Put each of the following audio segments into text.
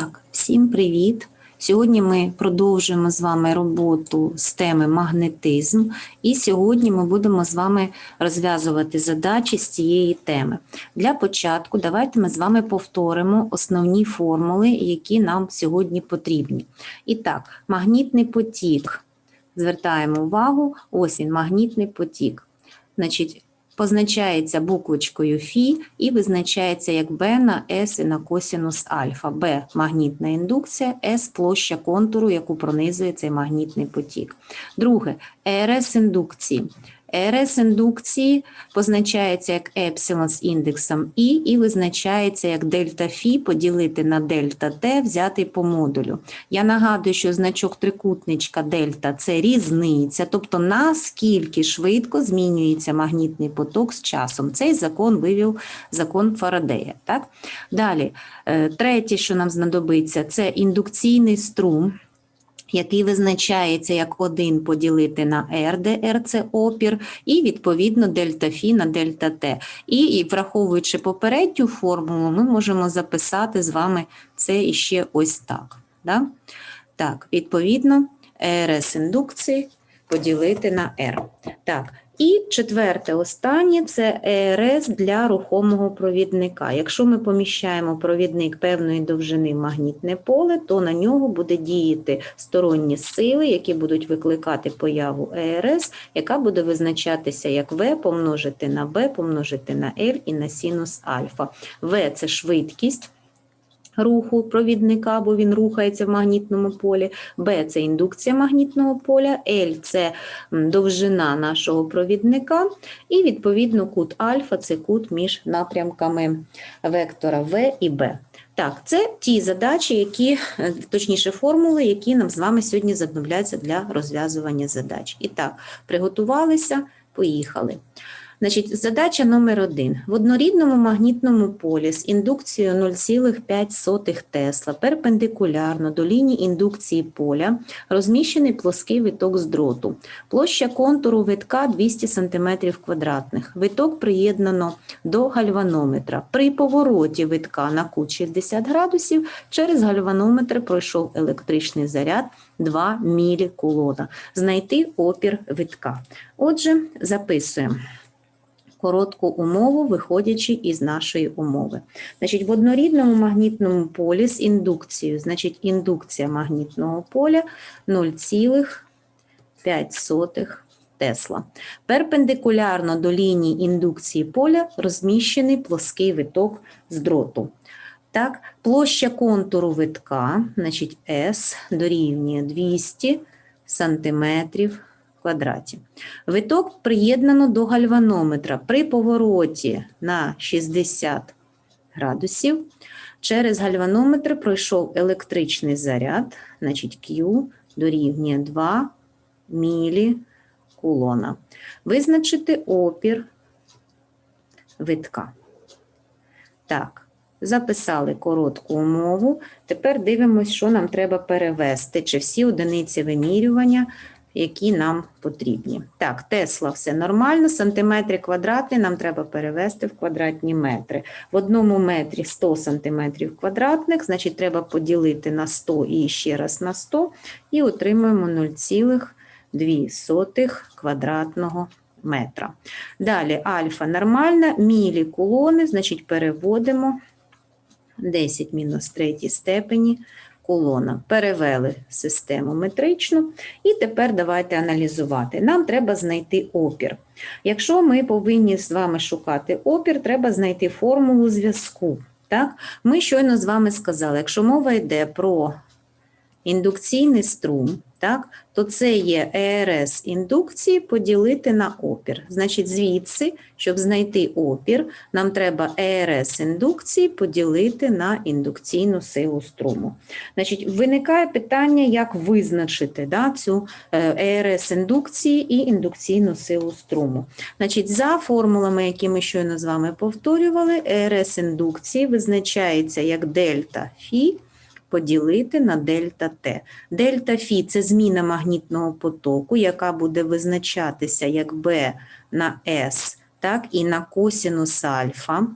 Так, всім привіт! Сьогодні ми продовжуємо з вами роботу з теми магнетизм, і сьогодні ми будемо з вами розв'язувати задачі з цієї теми. Для початку давайте ми з вами повторимо основні формули, які нам сьогодні потрібні. І так, магнітний потік. Звертаємо увагу, ось він, магнітний потік. Значить, позначається буквочкою Фі і визначається як Б на С і на косінус альфа. Б магнітна індукція, С площа контуру, яку пронизує цей магнітний потік. Друге РС індукції. РС індукції позначається як епсилон з індексом І і визначається як дельта Фі поділити на дельта Т, взятий по модулю. Я нагадую, що значок трикутничка дельта це різниця, тобто наскільки швидко змінюється магнітний поток з часом. Цей закон вивів закон Фарадея. Так? Далі, е, третє, що нам знадобиться, це індукційний струм який визначається як 1 поділити на R, де R – це опір, і відповідно дельта Фі на дельта Т. І, і враховуючи попередню формулу, ми можемо записати з вами це іще ось так. Да? Так, відповідно, РС індукції поділити на R. Так, і четверте, останнє це ЕРС для рухомого провідника. Якщо ми поміщаємо провідник певної довжини в магнітне поле, то на нього буде діяти сторонні сили, які будуть викликати появу ЕРС, яка буде визначатися як В помножити на Б, помножити на L і на синус альфа. В це швидкість руху провідника, бо він рухається в магнітному полі, Б це індукція магнітного поля, L це довжина нашого провідника, і відповідно кут альфа це кут між напрямками вектора В і Б. Так, це ті задачі, які, е, точніше, формули, які нам з вами сьогодні знадобляться для розв'язування задач. І так, приготувалися, поїхали. Значить, задача номер один. В однорідному магнітному полі з індукцією 0,5 Тесла перпендикулярно до лінії індукції поля розміщений плоский виток з дроту. Площа контуру витка 200 см квадратних. Виток приєднано до гальванометра. При повороті витка на кут 60 градусів через гальванометр пройшов електричний заряд 2 мілікулона. Знайти опір витка. Отже, записуємо коротку умову, виходячи із нашої умови. Значить, В однорідному магнітному полі з індукцією, значить, індукція магнітного поля 0,5 Тесла. Перпендикулярно до лінії індукції поля розміщений плоский виток з дроту. Так, Площа контуру витка, значить S, дорівнює 200 сантиметрів квадраті. Виток приєднано до гальванометра при повороті на 60 градусів. Через гальванометр пройшов електричний заряд, значить Q дорівнює 2 мілі кулона. Визначити опір витка. Так, записали коротку умову. Тепер дивимося, що нам треба перевести, чи всі одиниці вимірювання які нам потрібні. Так, Тесла все нормально, сантиметри квадратні нам треба перевести в квадратні метри. В одному метрі 100 сантиметрів квадратних, значить, треба поділити на 100 і ще раз на 100, і отримуємо 0,2 квадратного метра. Далі альфа нормальна, мілі кулони, значить, переводимо 10 мінус 3 степені колона. Перевели систему метричну, і тепер давайте аналізувати. Нам треба знайти опір. Якщо ми повинні з вами шукати опір, треба знайти формулу зв'язку. Так? Ми щойно з вами сказали, якщо мова йде про індукційний струм, так, то це є ЕРС індукції поділити на опір. Значить, звідси, щоб знайти опір, нам треба ЕРС індукції поділити на індукційну силу струму. Значить, Виникає питання, як визначити да, цю ЕРС індукції і індукційну силу струму. Значить, За формулами, які ми щойно з вами повторювали, ЕРС індукції визначається як дельта Фі поділити на дельта Т. Дельта Фі це зміна магнітного потоку, яка буде визначатися як Б на С, так, і на косінус альфа.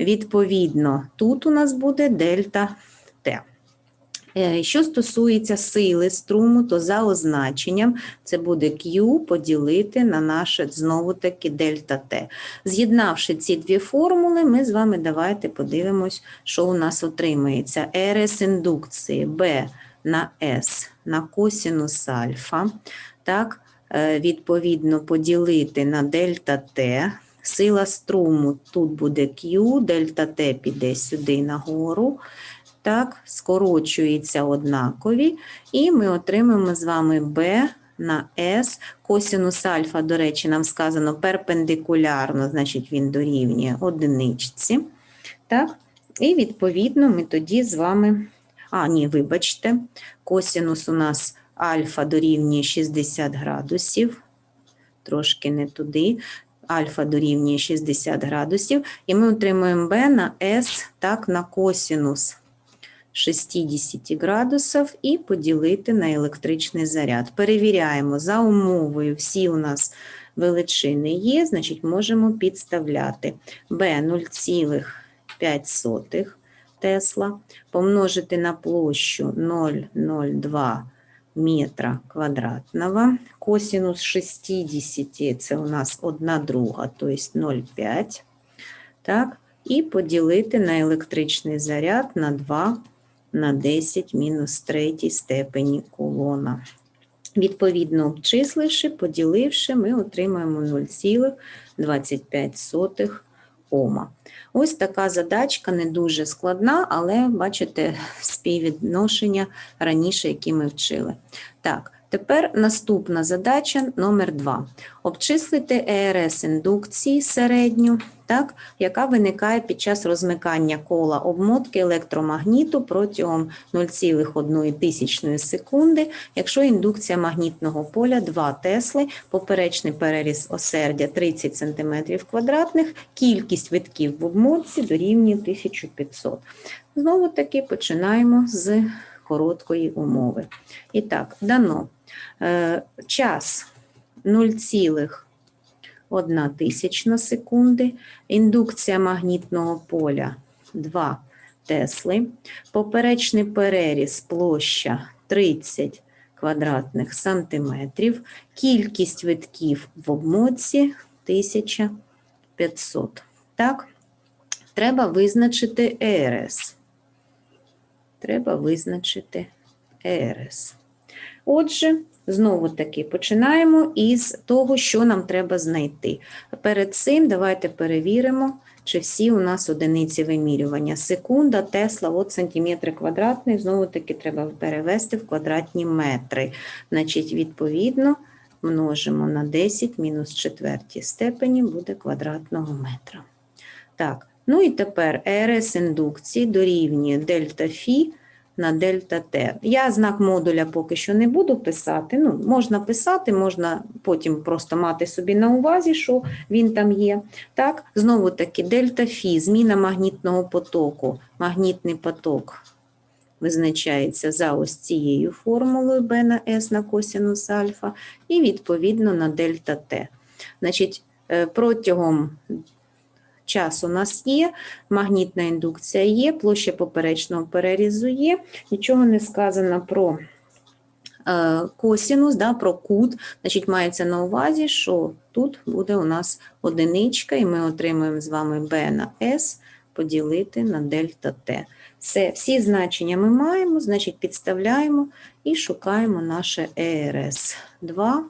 Відповідно, тут у нас буде дельта Т. Е, Що стосується сили струму, то за означенням це буде Q поділити на наше знову-таки дельта T. З'єднавши ці дві формули, ми з вами давайте подивимось, що у нас отримається. РС індукції B на S на косінус альфа. Так, е, відповідно поділити на дельта T. Сила струму тут буде Q, дельта T піде сюди нагору. Так, скорочуються однакові, і ми отримаємо з вами b на s. Косінус альфа, до речі, нам сказано перпендикулярно, значить він дорівнює одиничці. Так, і відповідно ми тоді з вами. А, ні, вибачте, косінус у нас альфа дорівнює 60 градусів, трошки не туди. Альфа дорівнює 60 градусів, і ми отримуємо b на s так, на косінус 60 градусів і поділити на електричний заряд. Перевіряємо, за умовою всі у нас величини є, значить можемо підставляти b 0,5 Тесла помножити на площу 0,02 метра квадратного. Косинус 60 це у нас 1 друга, тобто 0,5. Так, і поділити на електричний заряд на 2 на 10 мінус 3 степені кулона. Відповідно, обчисливши, поділивши, ми отримаємо 0,25 Ома. Ось така задачка не дуже складна, але бачите співвідношення раніше, які ми вчили. Так, тепер наступна задача номер 2. Обчислити ЕРС індукції середню, так, яка виникає під час розмикання кола обмотки електромагніту протягом 0,1 секунди, якщо індукція магнітного поля 2 Тесли, поперечний переріз осердя 30 см квадратних, кількість витків в обмотці дорівнює 1500. Знову таки починаємо з короткої умови. І так, дано час 0,1 тисячна секунди, індукція магнітного поля 2 Тесли, поперечний переріз площа 30 квадратних сантиметрів, кількість витків в обмотці 1500. Так, треба визначити ЕРС. Треба визначити ЕРС. Отже, знову таки починаємо із того, що нам треба знайти. Перед цим давайте перевіримо, чи всі у нас одиниці вимірювання. Секунда, тесла, от сантиметри квадратний, знову таки треба перевести в квадратні метри. Значить, відповідно, множимо на 10 мінус четвертій степені буде квадратного метра. Так, ну і тепер РС індукції дорівнює дельта Фі на дельта Т. Я знак модуля поки що не буду писати. Ну, Можна писати, можна потім просто мати собі на увазі, що він там є. Так, Знову таки, дельта Фі, зміна магнітного потоку, магнітний поток визначається за ось цією формулою b на s на косінус альфа, і відповідно на дельта Т. Значить, е, протягом час у нас є, магнітна індукція є, площа поперечного перерізу є, нічого не сказано про е, косінус, да, про кут. Значить, мається на увазі, що тут буде у нас одиничка, і ми отримуємо з вами b на s поділити на дельта t. Все, всі значення ми маємо, значить, підставляємо і шукаємо наше ЕРС. 2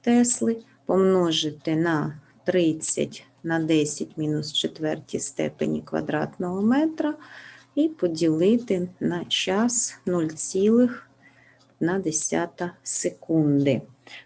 Тесли помножити на 30 на 10 мінус четвертій степені квадратного метра і поділити на час 0,1 секунди.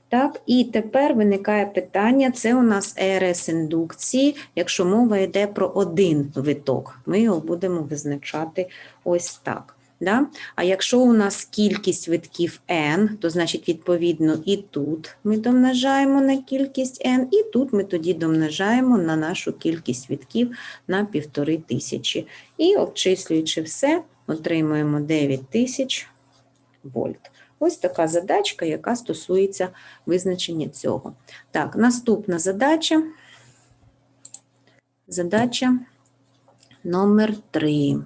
Так, і тепер виникає питання: це у нас РС індукції, якщо мова йде про один виток, ми його будемо визначати ось так. Да? А якщо у нас кількість витків n, то значить, відповідно, і тут ми домножаємо на кількість n, і тут ми тоді домножаємо на нашу кількість витків на півтори тисячі. І обчислюючи все, отримуємо 9 тисяч вольт. Ось така задачка, яка стосується визначення цього. Так, наступна задача. Задача номер 3.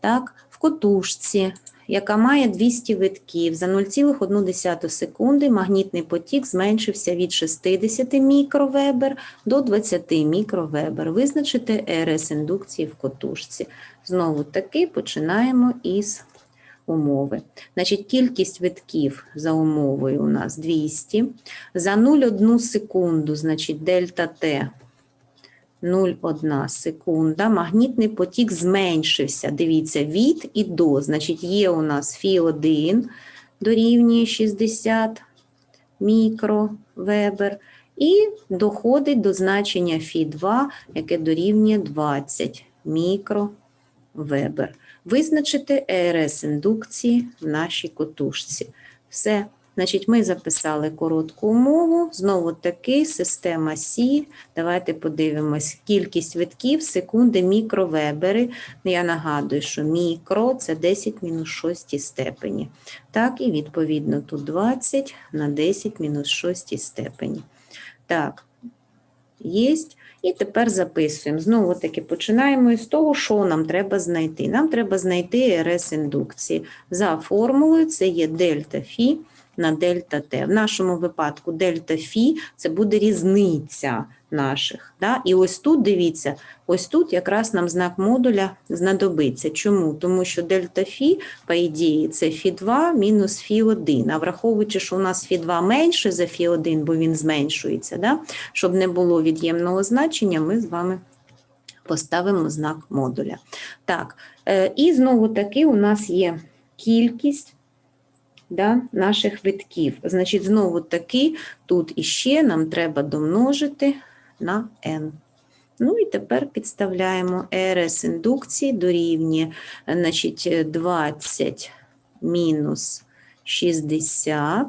Так, котушці, яка має 200 витків, за 0,1 секунди магнітний потік зменшився від 60 мікровебер до 20 мікровебер. Визначити РС індукції в котушці. Знову таки починаємо із умови. Значить, кількість витків за умовою у нас 200. За 0,1 секунду, значить, дельта Т 0,1 секунда. Магнітний потік зменшився. Дивіться, від і до. Значить, є у нас Фі1 дорівнює 60 мікровебер. І доходить до значення Фі2, яке дорівнює 20 мікровебер. Визначити ЕРС індукції в нашій котушці. Все. Значить, ми записали коротку умову. Знову таки, система Сі. Давайте подивимось. Кількість витків, секунди, мікровебери. Я нагадую, що мікро це 10 мінус 6 степені. Так, і відповідно тут 20 на 10 мінус 6 степені. Так, єсть. І тепер записуємо. Знову таки починаємо із того, що нам треба знайти. Нам треба знайти РС індукції. За формулою це є дельта Фі на дельта Т. В нашому випадку дельта Фі це буде різниця наших. Да? І ось тут, дивіться, ось тут якраз нам знак модуля знадобиться. Чому? Тому що дельта Фі, по ідеї, це Фі2 мінус Фі1. А враховуючи, що у нас Фі2 менше за Фі1, бо він зменшується, да? щоб не було від'ємного значення, ми з вами поставимо знак модуля. Так, е, і знову таки у нас є кількість да, наших витків. Значить, знову таки, тут іще нам треба домножити на n. Ну і тепер підставляємо РС індукції дорівнює значить, 20 мінус 60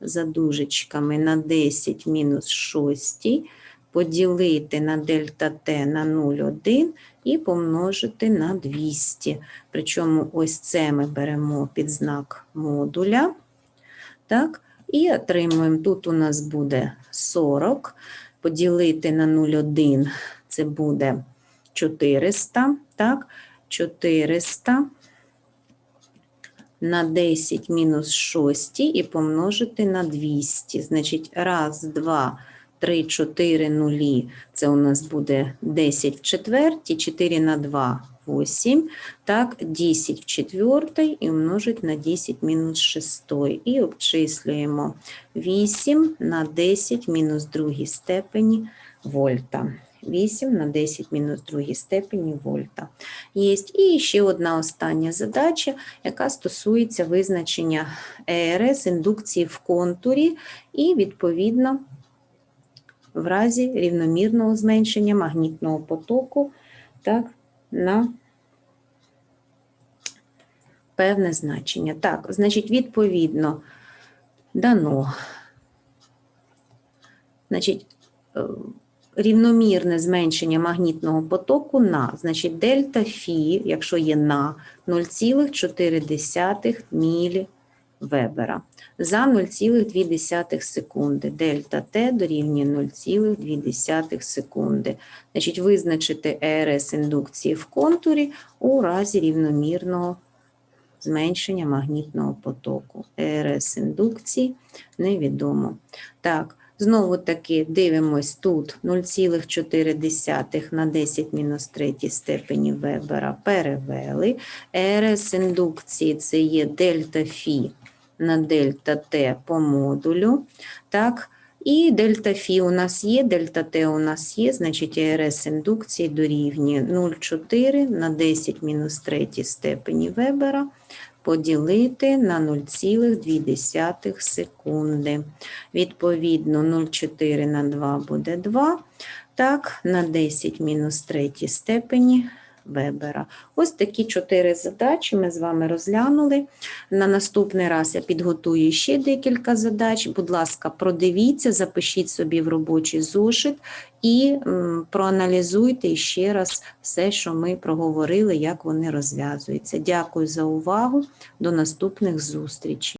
за дужечками на 10 мінус 6 поділити на дельта Т на 0,1 і помножити на 200. Причому ось це ми беремо під знак модуля. Так, і отримуємо, тут у нас буде 40, поділити на 0,1 це буде 400, так, 400 на 10 мінус 6 і помножити на 200. Значить, раз, два, 3, 4 нулі, це у нас буде 10 в четвертій, 4 на 2 – 8, так, 10 в четвертій і умножить на 10 мінус 6. І обчислюємо 8 на 10 мінус 2 степені вольта. 8 на 10 мінус 2 степені вольта. Є. І ще одна остання задача, яка стосується визначення ЕРС індукції в контурі і, відповідно, в разі рівномірного зменшення магнітного потоку так, на певне значення. Так, значить, відповідно, дано. Значить, е, рівномірне зменшення магнітного потоку на, значить, дельта Фі, якщо є на 0,4 мілівебера за 0,2 секунди. Дельта Т дорівнює 0,2 секунди. Значить, визначити ЕРС індукції в контурі у разі рівномірного зменшення магнітного потоку. ЕРС індукції невідомо. Так, знову таки дивимось тут 0,4 на 10 мінус 3 степені Вебера перевели. ЕРС індукції це є дельта Фі на дельта Т по модулю. Так, і дельта Фі у нас є, дельта Т у нас є, значить РС індукції дорівнює 0,4 на 10 мінус 3 степені Вебера поділити на 0,2 секунди. Відповідно, 0,4 на 2 буде 2, так, на 10 мінус 3 степені Вебера. Ось такі чотири задачі ми з вами розглянули. На наступний раз я підготую ще декілька задач. Будь ласка, продивіться, запишіть собі в робочий зошит і проаналізуйте ще раз все, що ми проговорили, як вони розв'язуються. Дякую за увагу. До наступних зустрічей.